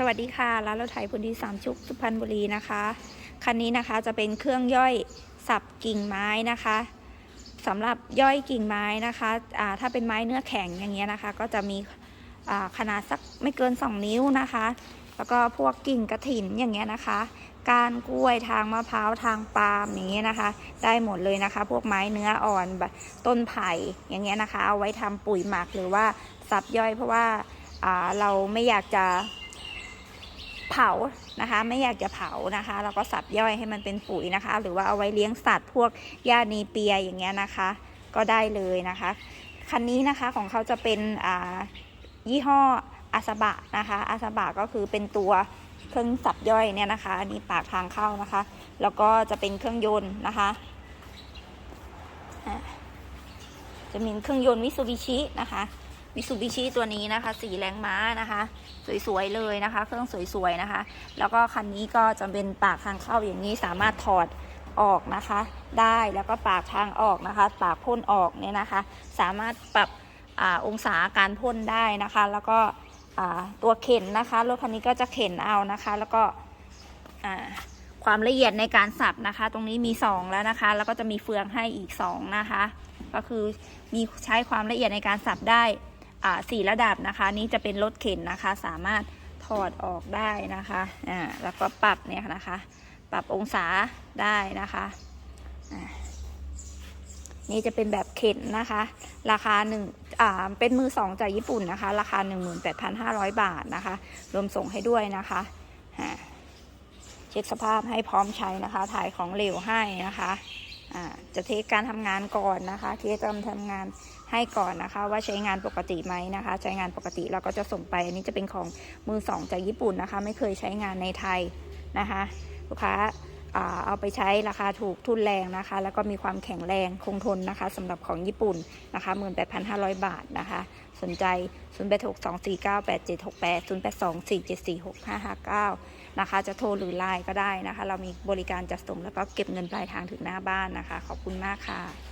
สวัสดีค่ะร้านรถไถพื้นทีสามชุกสุพรรณบุรีนะคะ คันนี้นะคะจะเป็นเครื่องย่อยสับกิ่งไม้นะคะสำหรับย่อยกิ่งไม้นะคะอ่าถ้าเป็นไม้เนื้อแข็งอย่างเงี้ยนะคะ ก็จะมีขนาดสักไม่เกิน 2 นิ้วนะคะ แล้วก็พวกกิ่งกระถินอย่างเงี้ยนะคะ กานกล้วยทางมะพร้าวทางปาล์มอย่างเงี้ยนะคะ ได้หมดเลยนะคะ พวกไม้เนื้ออ่อนแบบต้นไผ่อย่างเงี้ยนะคะ เอาไว้ทำปุ๋ยหมักหรือว่าสับย่อยเพราะว่าเราไม่อยากจะ เผานะคะ ไม่อยากจะเผานะคะ เราก็สับย่อยให้มันเป็นปุ๋ยนะคะ หรือว่าเอาไว้เลี้ยงสัตว์พวกหญ้านีเปียอย่างเงี้ยนะคะ ก็ได้เลยนะคะ คันนี้นะคะของเขาจะเป็นอ่ายี่ห้ออาสบะนะคะอาสบะก็คือเป็นตัวเครื่องสับย่อยเนี่ยนะคะ อันนี้ปากทางเข้านะคะ แล้วก็จะเป็นเครื่องยนต์นะคะอะจะมีเครื่องยนต์มิซูบิชินะคะ มิซูบิชิตัวนี้นะคะสีแรงม้านะคะ สวยๆเลยนะคะ เครื่องสวยๆนะคะ แล้วก็คันนี้ก็จะเป็นปากทางเข้าอย่างนี้สามารถถอดออกนะคะ ได้แล้วก็ปากทางออกนะคะ ปากพ่นออกเนี่ยนะคะ สามารถปรับอาองศาการพ่นได้นะคะ แล้วก็อ่าตัวเข็นนะคะรถคันนี้ก็จะเข็นเอานะคะ แล้วก็อ่าความละเอียดในการสับนะคะ ตรงนี้มี 2 แล้วนะคะ แล้วก็จะมีเฟืองให้อีก 2 นะคะ ก็คือมีใช้ความละเอียดในการสับได้ สี่ระดับนะคะ นี่จะเป็นรถเข็นนะคะ สามารถถอดออกได้นะคะอ่าแล้วก็ปรับเนี่ยนะคะ ปรับองศาได้นะคะอ่านี่จะเป็นแบบเข็นนะคะ ราคาหนึ่งอ่าเป็นมือสองจากญี่ปุ่นนะคะ ราคา 18,500 บาทนะคะ รวมส่งให้ด้วยนะคะอ่าเช็คสภาพให้พร้อมใช้นะคะ ถ่ายของเหลวให้นะคะ จะเทสการทำงานก่อนนะคะเทสการทำงานให้ก่อนนะคะ ว่าใช้งานปกติไหมนะคะ ใช้งานปกติเราก็จะส่งไป อันนี้จะเป็นของมือสองจากญี่ปุ่นนะคะ ไม่เคยใช้งานในไทยนะคะ ลูกค้า เอาไปใช้ราคาถูกทุนแรงนะคะ แล้วก็มีความแข็งแรงคงทนนะคะสำหรับของญี่ปุ่นนะคะ 18,500 บาทนะคะ สนใจ 0 8 6 2 4 9 8 7 6 8 0 8 2 4 7 4 6 5 5 9 นะคะ จะโทรหรือไลน์ก็ได้นะคะ เรามีบริการจัดส่งแล้วก็เก็บเงินปลายทางถึงหน้าบ้านนะคะ ขอบคุณมากค่ะ